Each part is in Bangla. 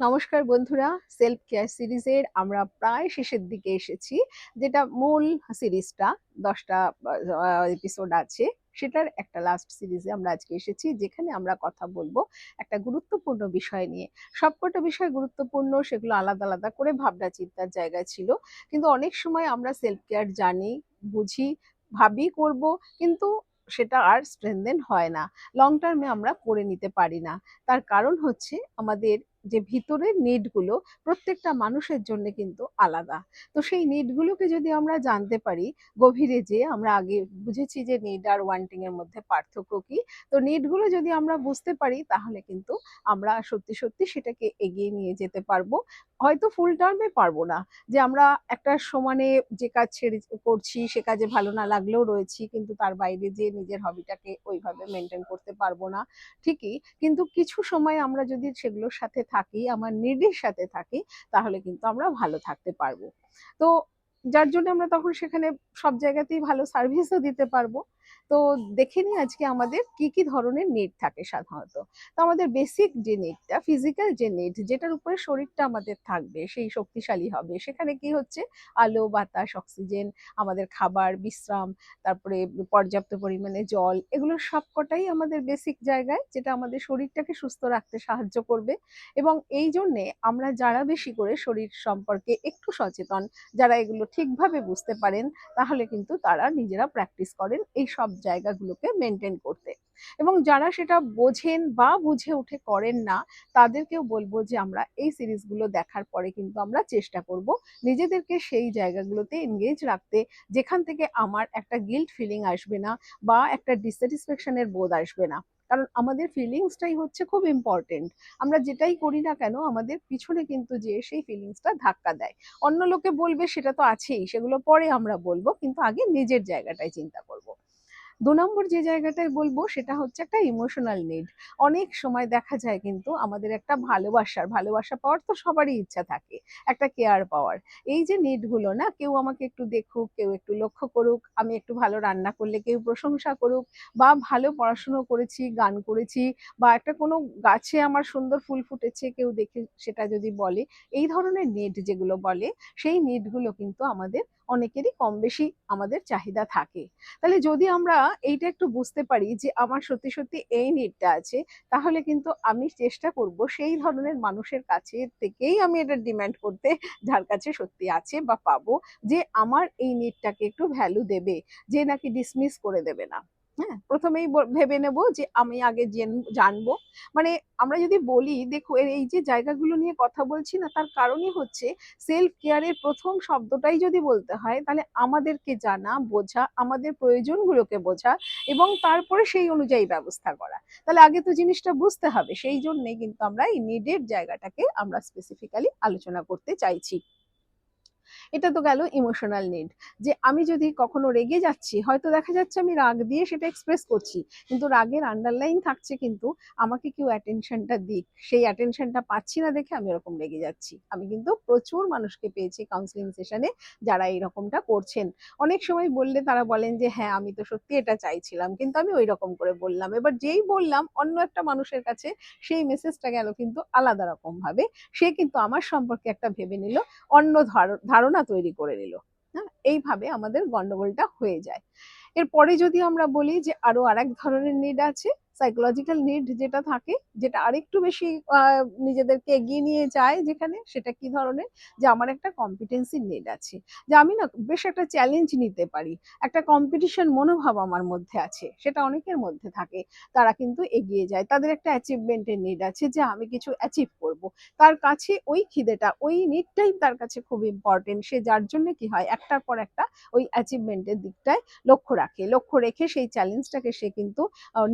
নমস্কার বন্ধুরা সেলফ কেয়ার সিরিজের আমরা প্রায় শেষের দিকে এসেছি, যেটা মূল সিরিজটা, দশটা এপিসোড আছে, সেটার একটা লাস্ট সিরিজে আমরা আজকে এসেছি, যেখানে আমরা কথা বলব একটা গুরুত্বপূর্ণ বিষয় নিয়ে। সবকটা বিষয় গুরুত্বপূর্ণ, সেগুলো আলাদা আলাদা করে ভাবনা চিন্তার জায়গা ছিল, কিন্তু অনেক সময় আমরা সেলফ কেয়ার জানি, বুঝি, ভাবি, করব, কিন্তু সেটা আর স্ট্রেনদেন হয় না। লং টার্মে আমরা করে নিতে পারি না। তার কারণ হচ্ছে আমাদের যে ভিতরের নিডগুলো প্রত্যেকটা মানুষের জন্য কিন্তু আলাদা। তো সেই নিডগুলোকে যদি আমরা জানতে পারি, গভীরে যে আমরা আগে বুঝেছি যে নিড আর ওয়ান্টিং এর মধ্যে পার্থক্য কি, তো নিডগুলো যদি আমরা বুঝতে পারি, তাহলে কিন্তু আমরা সত্যি সত্যি সেটাকে এগিয়ে নিয়ে যেতে পারব। হয়তো ফুল টার্মে পারব না, যে আমরা একটা সমানে যে কাজ ছেড়ে করছি, সে কাজে ভালো না লাগলেও রয়েছি, কিন্তু তার বাইরে যে নিজের হবিটাকে ওইভাবে মেনটেন করতে পারব না। ঠিকই, কিন্তু কিছু সময় আমরা যদি সেগুলোর সাথে থাকি, আমার নিডের সাথে থাকি, তাহলে কিন্তু আমরা ভালো থাকতে পারব। তো যার জন্য আমরা তখন সেখানে সব জায়গাতেই ভালো সার্ভিসও দিতে পারব। তো দেখে নিই আজকে আমাদের কি কি ধরনের নেট থাকে সাধারণত। তো আমাদের বেসিক যে নেটটা ফিজিক্যাল যে নেট যেটার উপরে শরীরটা আমাদের থাকবে, সেই শক্তিশালী হবে। সেখানে কি হচ্ছে? আলো, বাতাস অক্সিজেন আমাদের খাবার, বিশ্রাম, তারপরে পর্যাপ্ত পরিমাণে জল, এগুলো সবকটাই আমাদের বেসিক জায়গায়, যেটা আমাদের শরীরটাকে সুস্থ রাখতে সাহায্য করবে। এবং এই জন্যে আমরা যারা বেশি করে শরীর সম্পর্কে একটু সচেতন, যারা এগুলো ঠিকভাবে বুঝতে পারেন, তাহলে কিন্তু তারা নিজেরা প্র্যাকটিস করেন, এই সব জায়গাগুলোকে মেনটেন করতে। এবং যারা সেটা বোঝেন বা বুঝে উঠে করেন না, তাদেরকেও বলব যে আমরা এই সিরিজগুলো দেখার পরে কিন্তু আমরা চেষ্টা করব নিজেদেরকে সেই জায়গাগুলোতে এনগেজ রাখতে, যেখান থেকে আমার একটা গিল্ট ফিলিং আসবে না বা একটা ডিসস্যাটিসফ্যাকশনের বোধ আসবে না। কারণ আমাদের ফিলিংসটাই হচ্ছে খুব ইম্পর্টেন্ট আমরা যেটাই করি না কেন, আমাদের পিছনে কিন্তু যে সেই ফিলিংসটা ধাক্কা দেয়। অন্য লোকে বলবে সেটা তো আছেই, সেগুলো পরে আমরা বলব, কিন্তু আগে নিজের জায়গাটায় চিন্তা করব। দু নম্বর যে জায়গাটায় বলব সেটা হচ্ছে একটা ইমোশনাল নিড অনেক সময় দেখা যায় কিন্তু আমাদের একটা ভালোবাসার, ভালোবাসা পাওয়ার তো সবারই ইচ্ছা থাকে, একটা কেয়ার পাওয়ার। এই যে নিডগুলো না, কেউ আমাকে একটু দেখুক, কেউ একটু লক্ষ্য করুক, আমি একটু ভালো রান্না করলে কেউ প্রশংসা করুক, বা ভালো পড়াশুনো করেছি, গান করেছি, বা একটা কোনো গাছে আমার সুন্দর ফুল ফুটেছে, কেউ দেখে সেটা যদি বলে, এই ধরনের নিড যেগুলো বলে, সেই নিডগুলো কিন্তু আমাদের অনেকেরই কম বেশি আমাদের চাহিদা থাকে। তাহলে যদি আমরা এইটা একটু বুঝতে পারি যে আমার সত্যি সত্যি এই নিডটা আছে, তাহলে কিন্তু আমি চেষ্টা করব সেই ধরনের মানুষের কাছে থেকেই আমি এটা ডিম্যান্ড করতে যার কাছে সত্যি আছে বা পাবো যে আমার এই নিডটাকে একটু ভ্যালু দেবে, যে নাকি ডিসমিস করে দেবে না। হ্যাঁ। প্রথমেই ভেবে নেব যে আমি আগে জানব। মানে আমরা যদি বলি, দেখো এই যে জায়গাগুলো নিয়ে কথা বলছি না, তার কারণই হচ্ছে সেলফ কেয়ারের প্রথম শব্দটাই যদি বলতে হয়, তাহলে আমাদেরকে জানা, বোঝা, আমাদের প্রয়োজনগুলোকে বোঝা এবং তারপরে সেই অনুযায়ী ব্যবস্থা করা। তাহলে আগে তো জিনিসটা বুঝতে হবে, সেই জন্যই কিন্তু আমরা এই নিডের জায়গাটাকে আমরা স্পেসিফিক্যালি আলোচনা করতে চাইছি। এটা তো গেল ইমোশনাল নিড যে আমি যদি কখনো রেগে যাচ্ছি, হয়তো দেখা যাচ্ছে আমি রাগ দিয়ে সেটা এক্সপ্রেস করছি, কিন্তু রাগের আন্ডারলাইন থাকছে কিন্তু আমাকে কেউ অ্যাটেনশনটা দিক, সেই অ্যাটেনশনটা পাচ্ছি না দেখে আমি এরকম রেগে যাচ্ছি। আমি কিন্তু প্রচুর মানুষকে পেয়েছি কাউন্সিলিং সেশনে যারা এরকমটা করছেন। অনেক সময় বললে তারা বলেন যে হ্যাঁ আমি তো সত্যি এটা চাইছিলাম, কিন্তু আমি ওই রকম করে বললাম। এবার যেই বললাম, অন্য একটা মানুষের কাছে সেই মেসেজটা গেল কিন্তু আলাদা রকম ভাবে সে কিন্তু আমার সম্পর্কে একটা ভেবে নিল, অন্য ধারণা তৈরি করে নিল। হ্যাঁ এইভাবে আমাদের গন্ডগোলটা হয়ে যায়। এরপরে যদি আমরা বলি যে আরও আরেক ধরনের নিড আছে সাইকোলজিক্যাল নিড যেটা থাকে, যেটা আরেকটু বেশি নিজেদেরকে এগিয়ে নিয়ে যায় যেখানে, সেটা কি ধরনের? যে আমার একটা কম্পিটেন্সি নিড আছে। যে আমি না বেশ একটা চ্যালেঞ্জ নিতে পারি। একটা কম্পিটিশন মনোভাব আমার মধ্যে আছে, সেটা অনেকের মধ্যে থাকে। তারা কিন্তু এগিয়ে যায়। তাদের একটা অ্যাচিভমেন্টের নিড আছে যে আমি কিছু অ্যাচিভ করব। তার কাছে ওই খিদেটা, ওই নিডটাই তার কাছে খুব ইম্পর্টেন্ট সে যার জন্য কি হয়, একটার পর একটা ওই অ্যাচিভমেন্টের দিকটায় লক্ষ্য রাখে। লক্ষ্য রেখে সেই চ্যালেঞ্জটাকে সে কিন্তু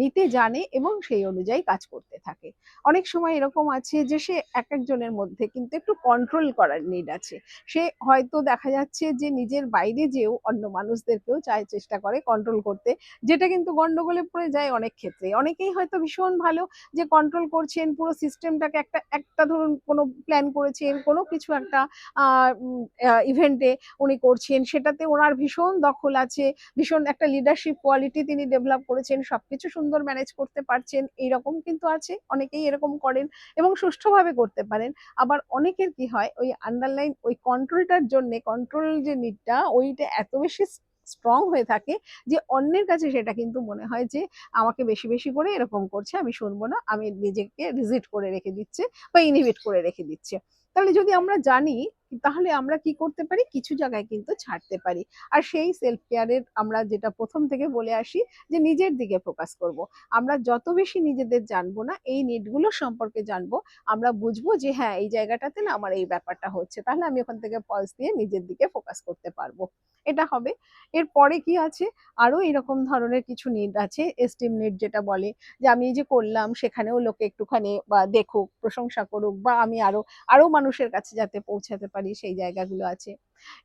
নিতে জানে জানে এবং সেই অনুযায়ী কাজ করতে থাকে। অনেক সময় এরকম আছে যে, সে এক একজনের মধ্যে কিন্তু একটু কন্ট্রোল করার নিড আছে। সে হয়তো দেখা যাচ্ছে যে, নিজের বাইরে যেও অন্য মানুষদেরকেও চায় চেষ্টা করে কন্ট্রোল করতে, যেটা কিন্তু গন্ডগোলে পড়ে যায় অনেক ক্ষেত্রে। অনেকেই হয়তো ভীষণ ভালো যে কন্ট্রোল করছেন, পুরো সিস্টেমটাকে একটা একটা ধরুন কোনো প্ল্যান করেছেন, কোনো কিছু একটা ইভেন্টে উনি করছেন, সেটাতে ওনার ভীষণ দখল আছে, ভীষণ একটা লিডারশিপ কোয়ালিটি তিনি ডেভেলপ করেছেন, সবকিছু সুন্দর ম্যানেজ করতে পারছেন এইরকম কিন্তু আছে, অনেকেই এরকম করেন এবং সুষ্ঠুভাবে করতে পারেন। আবার অনেকের কি হয়, ওই আন্ডারলাইন ওই কন্ট্রোলটার জন্যে কন্ট্রোল যে নিডটা ওইটা এত বেশি স্ট্রং হয়ে থাকে যে অন্যের কাছে সেটা কিন্তু মনে হয় যে, আমাকে বেশি বেশি করে এরকম করছে, আমি শুনব না, আমি নিজেকে রিজিট করে রেখে দিচ্ছে বা ইনহিবিট করে রেখে দিচ্ছে। তাহলে যদি আমরা জানি তাহলে আমরা কি করতে পারি? কিছু জায়গায় কিন্তু ছাড়তে পারি। আর সেই সেলফ কেয়ারের আমরা যেটা প্রথম থেকে বলে আসি যে নিজের দিকে ফোকাস করব। আমরা যত বেশি নিজেদের জানব না, এই নিডগুলো সম্পর্কে জানব, আমরা বুঝব যে হ্যাঁ এই জায়গাটাতে না আমার এই ব্যাপারটা হচ্ছে। তাহলে আমি ওখান থেকে পজ দিয়ে নিজের দিকে ফোকাস করতে পারব। এটা হবে। এরপরে কি আছে? আরও এরকম ধরনের কিছু নিড আছে। এস্টিম নিড যেটা বলে যে আমি এই যে করলাম, সেখানেও লোকে একটুখানি বা দেখুক, প্রশংসা করুক বা আমি আরও আরও মানুষের কাছে যাতে পৌঁছাতে পারি। সেই জায়গাগুলো আছে।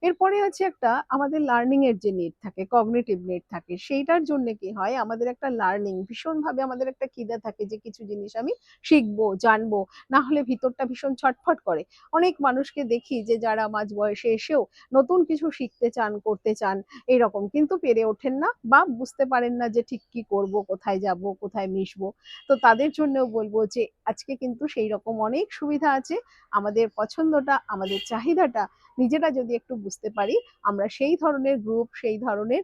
এরপরে আছে একটা আমাদের লার্নিং এর যে নিড থাকে কগনিটিভ নিড থাকে, সেইটার জন্য কি হয়, আমাদের একটা লার্নিং ভীষণভাবে আমাদের একটা খিদে থাকে যে কিছু জিনিস আমি শিখব, জানব, না হলে ভিতরটা ভীষণ ছটফট করে। অনেক মানুষকে দেখি যে যারা মাঝ বয়সে এসেও নতুন কিছু শিখতে চান, করতে চান, এইরকম কিন্তু পেরে ওঠেন না বা বুঝতে পারেন না যে ঠিক কি করব, কোথায় যাব, কোথায় মিশবো। তো তাদের জন্যও বলব যে আজকে কিন্তু সেই রকম অনেক সুবিধা আছে, আমাদের পছন্দটা, আমাদের চাহিদাটা নিজেরা যদি একটু বুঝতে পারি, আমরা সেই ধরনের গ্রুপ সেই ধরনের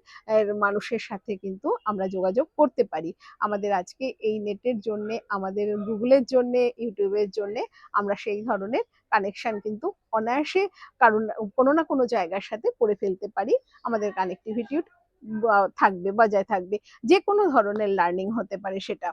মানুষের সাথে কিন্তু আমরা যোগাযোগ করতে পারি। আমাদের আজকে এই নেটের জন্য, আমাদের গুগলের জন্য ইউটিউবের জন্য আমরা সেই ধরনের কানেকশন কিন্তু অনায়াসে কারণ কোনো না কোনো জায়গার সাথে করে ফেলতে পারি। আমাদের কানেক্টিভিটি থাকবে, বজায় থাকবে। যে কোনো ধরনের লার্নিং হতে পারে সেটা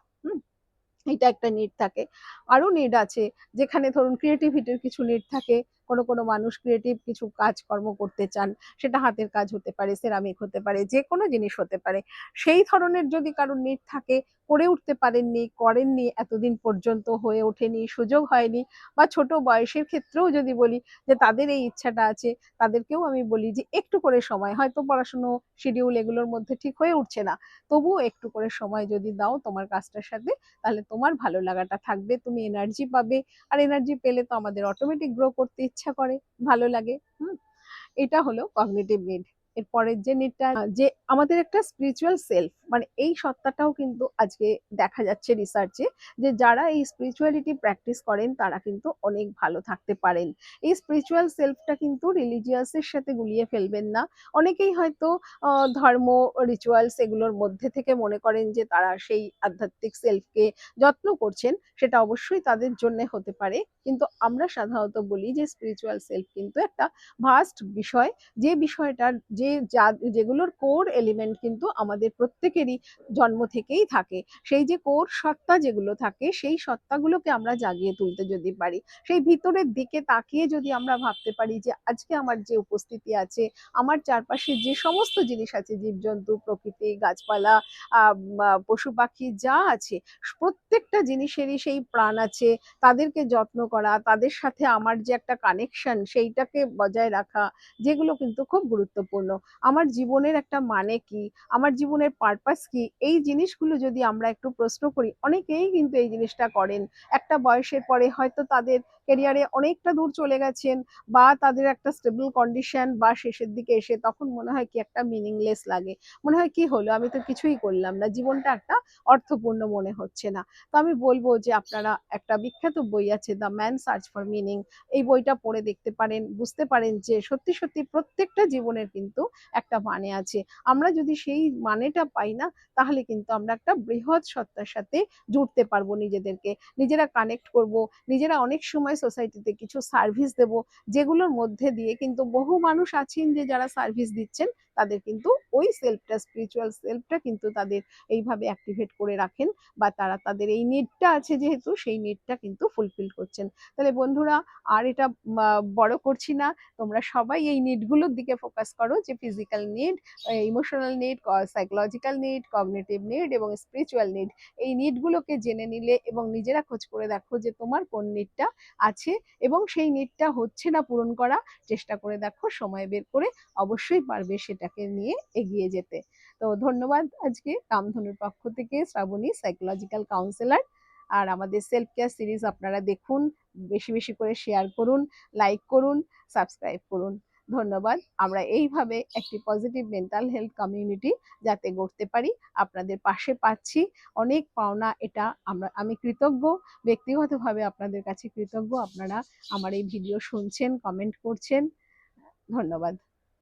এটা একটা নিড থাকে। আরও নিড আছে, যেখানে ধরুন ক্রিয়েটিভিটির কিছু নিড থাকে। কোনো কোনো মানুষ ক্রিয়েটিভ কিছু কাজকর্ম করতে চান, সেটা হাতের কাজ হতে পারে সেরামিক হতে পারে, যে কোনো জিনিস হতে পারে। সেই ধরনের যদি কারোর নিট থাকে, করে উঠতে পারেননি, করেননি, এতদিন পর্যন্ত হয়ে ওঠেনি, সুযোগ হয়নি, বা ছোট বয়সের ক্ষেত্রেও যদি বলি যে তাদের এই ইচ্ছাটা আছে, তাদেরকেও আমি বলি যে একটু করে সময়, হয়তো পড়াশুনো শিডিউল এগুলোর মধ্যে ঠিক হয়ে উঠছে না, তবুও একটু করে সময় যদি দাও তোমার কাজটার সাথে, তাহলে তোমার ভালো লাগাটা থাকবে, তুমি এনার্জি পাবে, আর এনার্জি পেলে তো আমাদের অটোমেটিক গ্রো করতে ইচ্ছা করে ভালো লাগে হুম? এটা হলো কগনেটিভ নিড এর পরের যে নিডটা যে আমাদের একটা স্পিরিচুয়াল সেলফ মানে এই সত্তাটাও কিন্তু আজকে দেখা যাচ্ছে রিসার্চে যে যারা এই স্পিরিচুয়ালিটি প্র্যাকটিস করেন, তারা কিন্তু অনেক ভালো থাকতে পারেন। এই স্পিরিচুয়াল সেলফটা কিন্তু রিলিজিয়াসের সাথে গুলিয়ে ফেলবেন না। অনেকেই হয়তো ধর্ম রিচুয়ালস এগুলোর মধ্যে থেকে মনে করেন যে তারা সেই আধ্যাত্মিক সেলফকে যত্ন করছেন, সেটা অবশ্যই তাদের জন্য হতে পারে। কিন্তু আমরা সাধারণত বলি যে স্পিরিচুয়াল সেলফ কিন্তু একটা ভাস্ট বিষয়। যে বিষয়টার, যে যেগুলোর কোর এলিমেন্ট কিন্তু আমাদের প্রত্যেকেরই জন্ম থেকেই থাকে। সেই যে কোর সত্তা যেগুলো থাকে, সেই সত্তাগুলোকে আমরা জাগিয়ে তুলতে যদি পারি, সেই ভিতরের দিকে তাকিয়ে যদি আমরা ভাবতে পারি যে আজকে আমার যে উপস্থিতি আছে, আমার চারপাশে যে সমস্ত জিনিস আছে, জীবজন্তু, প্রকৃতি, গাছপালা পশু পাখি যা আছে, প্রত্যেকটা জিনিসেরই সেই প্রাণ আছে, তাদেরকে যত্ন করা, তাদের সাথে আমার যে একটা কানেকশন সেইটাকে বজায় রাখা, যেগুলো কিন্তু খুব গুরুত্বপূর্ণ। আমার জীবনের একটা মানে কি? আমার জীবনের পারপাস কি? এই জিনিসগুলো যদি আমরা একটু প্রশ্ন করি, অনেকেই কিন্তু এই জিনিসটা করেন। একটা বয়সের পরে হয়তো তাদের কেরিয়ারে অনেকটা দূর চলে গেছেন বা তাদের একটা স্টেবল কন্ডিশন বা শেষের দিকে এসে তখন মনে হয় কি একটা মিনিংলেস লাগে। মনে হয় কি হলো? আমি তো কিছুই করলাম না। জীবনটা একটা অর্থপূর্ণ মনে হচ্ছে না। তো আমি বলব যে আপনারা একটা বিখ্যাত বই আছে the man search for meaning এই বইটা পড়ে দেখতে পারেন, বুঝতে পারেন যে সত্যি সত্যি প্রত্যেকটা জীবনের কিন্তু একটা মানে আছে। আমরা যদি সেই মানেটা পাই না, তাহলে কিন্তু আমরা একটা বৃহৎ সত্তার সাথে জুড়তে পারব নিজেদেরকে। নিজেরা কানেক্ট করব, নিজেরা অনেক সময় সোসাইটিতে কিছু সার্ভিস দেব, যেগুলোর মধ্যে দিয়ে কিন্তু বহু মানুষ আছেন যে যারা সার্ভিস দিচ্ছেন, তাদের কিন্তু ওই সেলফটা স্পিরিচুয়াল সেলফটা কিন্তু তাদের এইভাবে অ্যাক্টিভেট করে রাখেন বা তারা তাদের এই নিডটা আছে যেহেতু, সেই নিডটা কিন্তু ফুলফিল করছেন। তাহলে বন্ধুরা, আর এটা বড় করছি না, তোমরা সবাই এই নিডগুলোর দিকে ফোকাস করো যে physical need emotional need psychological need cognitive need এবং স্পিরিচুয়াল নিড এই নিডগুলোকে জেনে নিলে এবং নিজেরা খোঁজ করে দেখো যে তোমার কোন নিডটা আছে এবং সেই নিটটা হচ্ছে না পূরণ করা, চেষ্টা করে দেখো, সময় বের করে অবশ্যই পারবে সেটাকে নিয়ে এগিয়ে যেতে। তো ধন্যবাদ আজকে কামধনুর পক্ষ থেকে শ্রাবণী সাইকোলজিক্যাল কাউন্সিলার আর আমাদের সেলফ কেয়ার সিরিজ আপনারা দেখুন, বেশি বেশি করে শেয়ার করুন লাইক করুন সাবস্ক্রাইব করুন। ধন্যবাদ। আমরা এইভাবে একটি পজিটিভ মেন্টাল হেলথ কমিউনিটি যাতে গড়তে পারি, আপনাদের পাশে পাচ্ছি। অনেক পাওনা এটা আমরা, আমি কৃতজ্ঞ, ব্যক্তিগতভাবে আপনাদের কাছে কৃতজ্ঞ। আপনারা আমার এই ভিডিও শুনছেন কমেন্ট করছেন। ধন্যবাদ।